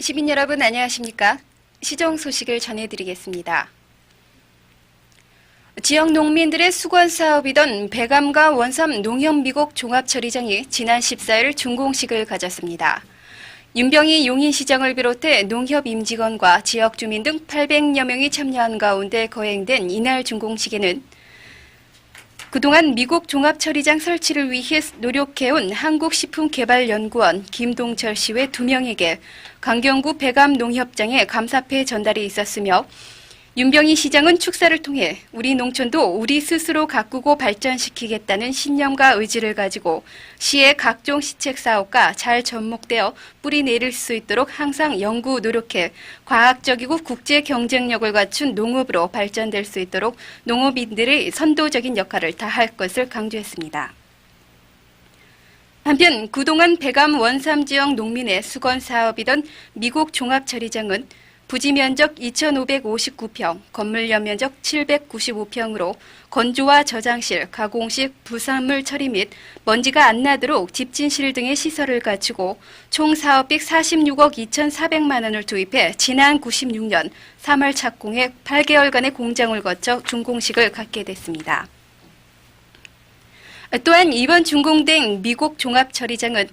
시민 여러분 안녕하십니까? 시정 소식을 전해드리겠습니다. 지역 농민들의 수건 사업이던 배감과 원삼 농협미국 종합처리장이 지난 14일 준공식을 가졌습니다. 윤병희 용인시장을 비롯해 농협 임직원과 지역 주민 등 800여 명이 참여한 가운데 거행된 이날 준공식에는 그동안 미국 종합처리장 설치를 위해 노력해온 한국식품개발연구원 김동철 씨외두 명에게 강경구 배감 농협장에 감사패 전달이 있었으며 윤병희 시장은 축사를 통해 우리 농촌도 우리 스스로 가꾸고 발전시키겠다는 신념과 의지를 가지고 시의 각종 시책 사업과 잘 접목되어 뿌리 내릴 수 있도록 항상 연구 노력해 과학적이고 국제 경쟁력을 갖춘 농업으로 발전될 수 있도록 농업인들의 선도적인 역할을 다할 것을 강조했습니다. 한편 그동안 배감 원삼 지역 농민의 수건 사업이던 미국 종합처리장은 부지 면적 2,559평, 건물 연면적 795평으로 건조와 저장실, 가공식, 부산물 처리 및 먼지가 안 나도록 집진실 등의 시설을 갖추고 총 사업비 46억 2,400만 원을 투입해 지난 96년 3월 착공해 8개월간의 공장을 거쳐 준공식을 갖게 됐습니다. 또한 이번 준공된 미국 종합처리장은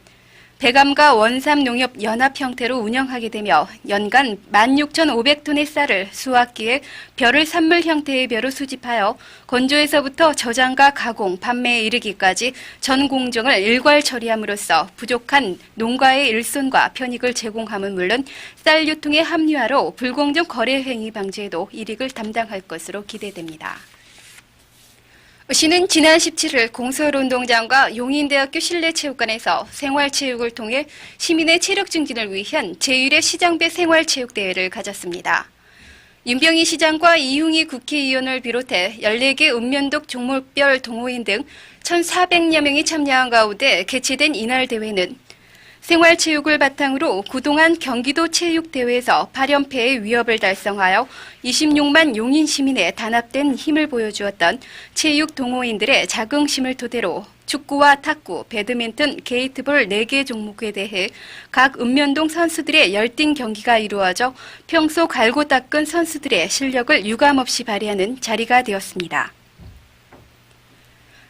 배감과 원삼 농협 연합 형태로 운영하게 되며 연간 16,500톤의 쌀을 수확기에 벼를 산물 형태의 벼로 수집하여 건조에서부터 저장과 가공, 판매에 이르기까지 전 공정을 일괄 처리함으로써 부족한 농가의 일손과 편익을 제공함은 물론 쌀 유통의 합리화로 불공정 거래 행위 방지에도 이익을 담당할 것으로 기대됩니다. 시는 지난 17일 공설운동장과 용인대학교 실내체육관에서 생활체육을 통해 시민의 체력 증진을 위한 제1회 시장배 생활체육대회를 가졌습니다. 윤병희 시장과 이흉희 국회의원을 비롯해 14개 읍면동 종목별 동호인 등 1,400여 명이 참여한 가운데 개최된 이날 대회는 생활체육을 바탕으로 그동안 경기도 체육대회에서 8연패의 위협을 달성하여 26만 용인 시민의 단합된 힘을 보여주었던 체육 동호인들의 자긍심을 토대로 축구와 탁구, 배드민턴, 게이트볼 4개 종목에 대해 각 읍면동 선수들의 열띤 경기가 이루어져 평소 갈고 닦은 선수들의 실력을 유감없이 발휘하는 자리가 되었습니다.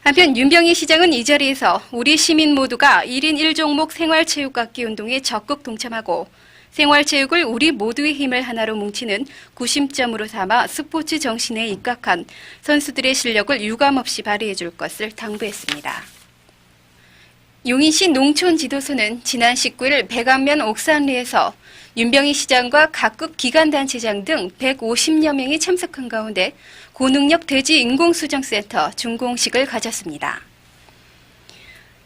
한편 윤병희 시장은 이 자리에서 우리 시민 모두가 1인 1종목 생활체육악기 운동에 적극 동참하고 생활체육을 우리 모두의 힘을 하나로 뭉치는 구심점으로 삼아 스포츠 정신에 입각한 선수들의 실력을 유감없이 발휘해 줄 것을 당부했습니다. 용인시 농촌지도소는 지난 19일 백안면 옥산리에서 윤병희 시장과 각급 기관단체장 등 150여 명이 참석한 가운데 고능력 돼지 인공수정센터 준공식을 가졌습니다.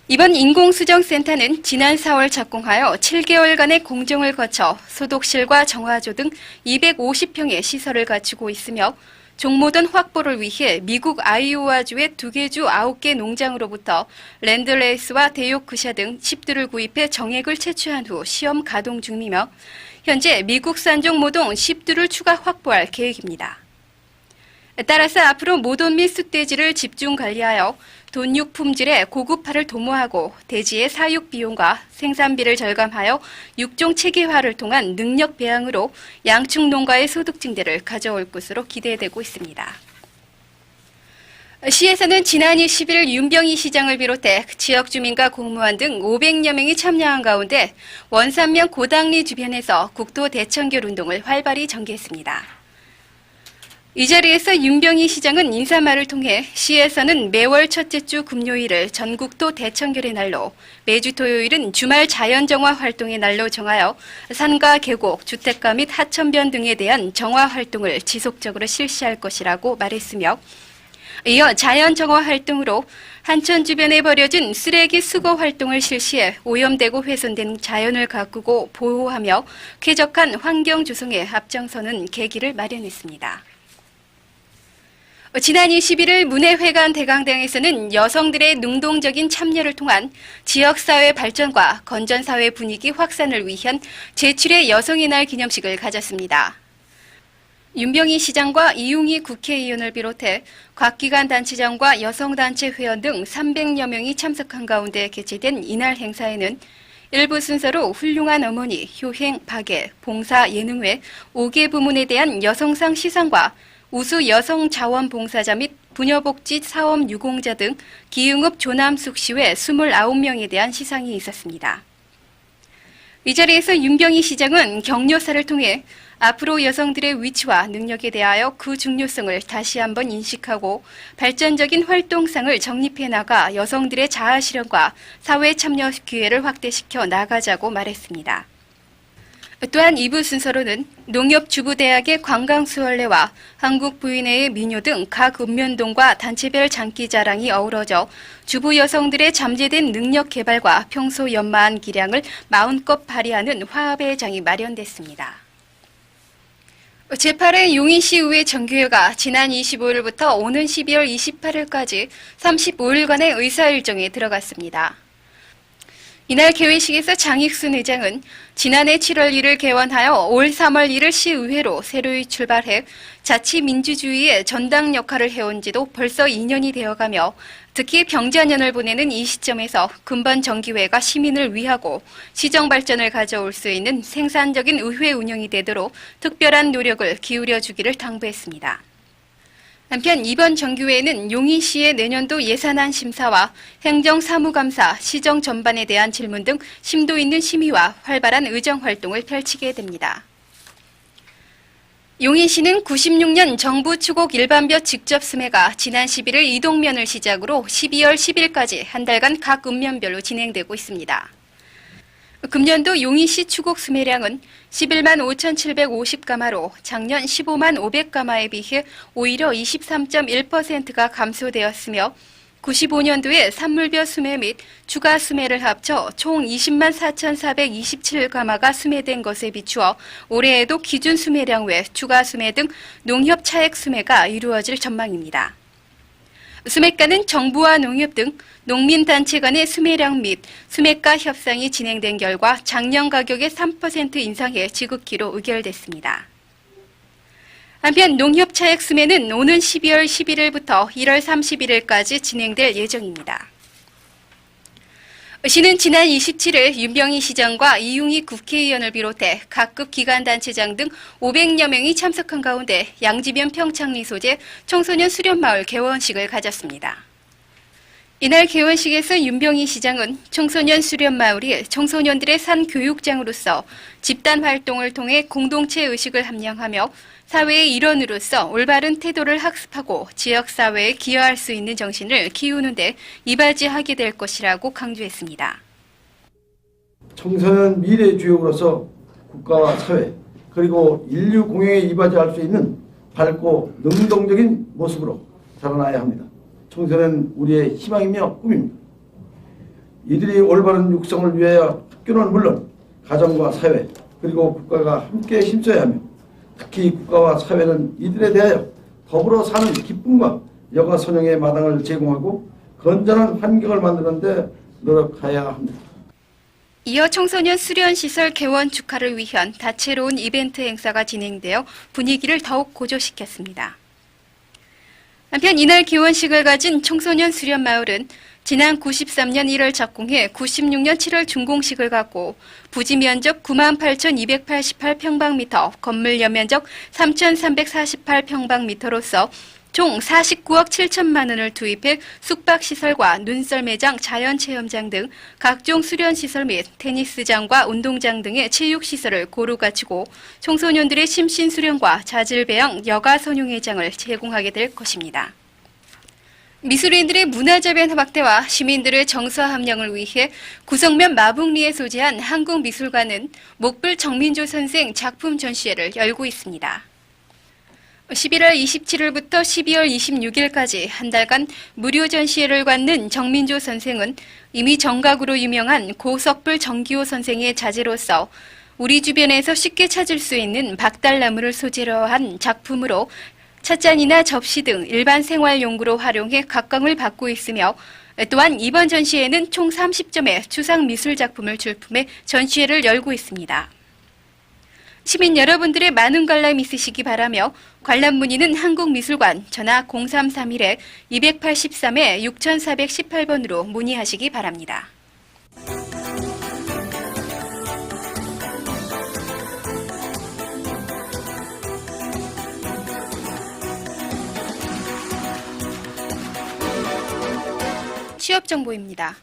이번 인공수정센터는 지난 4월 착공하여 7개월간의 공정을 거쳐 소독실과 정화조 등 250평의 시설을 갖추고 있으며 종모던 확보를 위해 미국 아이오와주의 두 개 주 9개 농장으로부터 랜드레이스와 데요크샤 등 칩들을 구입해 정액을 채취한 후 시험 가동 중이며 현재 미국 산종 모동 10두를 추가 확보할 계획입니다. 따라서 앞으로 모돈 및 숫돼지를 집중 관리하여 돈육 품질의 고급화를 도모하고 돼지의 사육 비용과 생산비를 절감하여 육종 체계화를 통한 능력 배양으로 양축 농가의 소득 증대를 가져올 것으로 기대되고 있습니다. 시에서는 지난 20일 윤병희 시장을 비롯해 지역 주민과 공무원 등 500여 명이 참여한 가운데 원산면 고당리 주변에서 국도 대청결 운동을 활발히 전개했습니다. 이 자리에서 윤병희 시장은 인사말을 통해 시에서는 매월 첫째 주 금요일을 전국도 대청결의 날로 매주 토요일은 주말 자연정화 활동의 날로 정하여 산과 계곡, 주택가 및 하천변 등에 대한 정화 활동을 지속적으로 실시할 것이라고 말했으며 이어 자연정화 활동으로 한천 주변에 버려진 쓰레기 수거 활동을 실시해 오염되고 훼손된 자연을 가꾸고 보호하며 쾌적한 환경 조성에 앞장서는 계기를 마련했습니다. 지난 21일 문해회관 대강당에서는 여성들의 능동적인 참여를 통한 지역사회 발전과 건전사회 분위기 확산을 위한 제출의 여성의 날 기념식을 가졌습니다. 윤병희 시장과 이용희 국회의원을 비롯해 각 기관 단체장과 여성단체 회원 등 300여 명이 참석한 가운데 개최된 이날 행사에는 일부 순서로 훌륭한 어머니, 효행, 박애, 봉사, 예능회 5개 부문에 대한 여성상 시상과 우수 여성 자원봉사자 및 부녀복지 사업 유공자 등 기흥읍 조남숙 시회 29명에 대한 시상이 있었습니다. 이 자리에서 윤병희 시장은 격려사를 통해 앞으로 여성들의 위치와 능력에 대하여 그 중요성을 다시 한번 인식하고 발전적인 활동상을 정립해 나가 여성들의 자아 실현과 사회 참여 기회를 확대시켜 나가자고 말했습니다. 또한 2부 순서로는 농협주부대학의 관광수월래와 한국부인회의 민요 등 각 읍면동과 단체별 장기 자랑이 어우러져 주부 여성들의 잠재된 능력 개발과 평소 연마한 기량을 마음껏 발휘하는 화합의 장이 마련됐습니다. 제8회 용인시의회 정규회가 지난 25일부터 오는 12월 28일까지 35일간의 의사일정에 들어갔습니다. 이날 개회식에서 장익순 의장은 지난해 7월 1일 개원하여 올 3월 1일 시의회로 새로이 출발해 자치민주주의의 전당 역할을 해온 지도 벌써 2년이 되어가며 특히 병자년을 보내는 이 시점에서 근본 정기회가 시민을 위하고 시정 발전을 가져올 수 있는 생산적인 의회 운영이 되도록 특별한 노력을 기울여 주기를 당부했습니다. 한편 이번 정규회에는 용인시의 내년도 예산안 심사와 행정사무감사, 시정 전반에 대한 질문 등 심도 있는 심의와 활발한 의정 활동을 펼치게 됩니다. 용인시는 96년 정부 추곡 일반벼 직접 수매가 지난 11일 이동면을 시작으로 12월 10일까지 한 달간 각 읍면별로 진행되고 있습니다. 금년도 용인시 추곡 수매량은 11만 5,750가마로 작년 15만 500가마에 비해 오히려 23.1%가 감소되었으며 95년도에 산물벼 수매 및 추가 수매를 합쳐 총 20만 4,427가마가 수매된 것에 비추어 올해에도 기준 수매량 외 추가 수매 등 농협 차액 수매가 이루어질 전망입니다. 수매가는 정부와 농협 등 농민단체 간의 수매량 및 수매가 협상이 진행된 결과 작년 가격의 3% 인상해 지급키로 의결됐습니다. 한편 농협 차액 수매는 오는 12월 11일부터 1월 31일까지 진행될 예정입니다. 시는 지난 27일 윤병희 시장과 이용희 국회의원을 비롯해 각급 기관단체장 등 500여 명이 참석한 가운데 양지면 평창리 소재 청소년 수련마을 개원식을 가졌습니다. 이날 개원식에서 윤병희 시장은 청소년 수련 마을이 청소년들의 산 교육장으로서 집단 활동을 통해 공동체 의식을 함양하며 사회의 일원으로서 올바른 태도를 학습하고 지역 사회에 기여할 수 있는 정신을 키우는 데 이바지하게 될 것이라고 강조했습니다. 청소년 미래 주역으로서 국가와 사회 그리고 인류 공영에 이바지할 수 있는 밝고 능동적인 모습으로 자라나야 합니다. 청소년 우리의 희망이며 꿈입니다. 이들이 올바른 육성을 위하여 학교는 물론 가정과 사회 그리고 국가가 함께 힘써야 하며 특히 국가와 사회는 이들에 대하여 더불어 사는 기쁨과 여가 선영의 마당을 제공하고 건전한 환경을 만드는 데 노력해야 합니다. 이어 청소년 수련시설 개원 축하를 위한 다채로운 이벤트 행사가 진행되어 분위기를 더욱 고조시켰습니다. 한편 이날 개원식을 가진 청소년 수련 마을은 지난 93년 1월 착공해 96년 7월 준공식을 갖고 부지 면적 98,288평방미터, 건물 연면적 3,348평방미터로서 총 49억 7천만 원을 투입해 숙박시설과 눈썰매장, 자연체험장 등 각종 수련시설 및 테니스장과 운동장 등의 체육시설을 고루 갖추고 청소년들의 심신수련과 자질배양, 여가선용회장을 제공하게 될 것입니다. 미술인들의 문화저변 확대와 시민들의 정서 함량을 위해 구성면 마북리에 소재한 한국미술관은 목불 정민조 선생 작품 전시회를 열고 있습니다. 11월 27일부터 12월 26일까지 한 달간 무료 전시회를 갖는 정민조 선생은 이미 정각으로 유명한 고석불 정기호 선생의 자제로서 우리 주변에서 쉽게 찾을 수 있는 박달나무를 소재로 한 작품으로 찻잔이나 접시 등 일반 생활용구로 활용해 각광을 받고 있으며 또한 이번 전시회는 총 30점의 추상 미술 작품을 출품해 전시회를 열고 있습니다. 시민 여러분들의 많은 관람 있으시기 바라며 관람 문의는 한국미술관 전화 0331에 283에 6418번으로 문의하시기 바랍니다. 취업 정보입니다.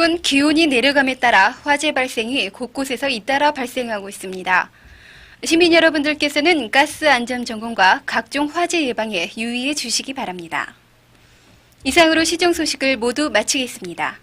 최근 기온이 내려감에 따라 화재 발생이 곳곳에서 잇따라 발생하고 있습니다. 시민 여러분들께서는 가스 안전 점검과 각종 화재 예방에 유의해 주시기 바랍니다. 이상으로 시정 소식을 모두 마치겠습니다.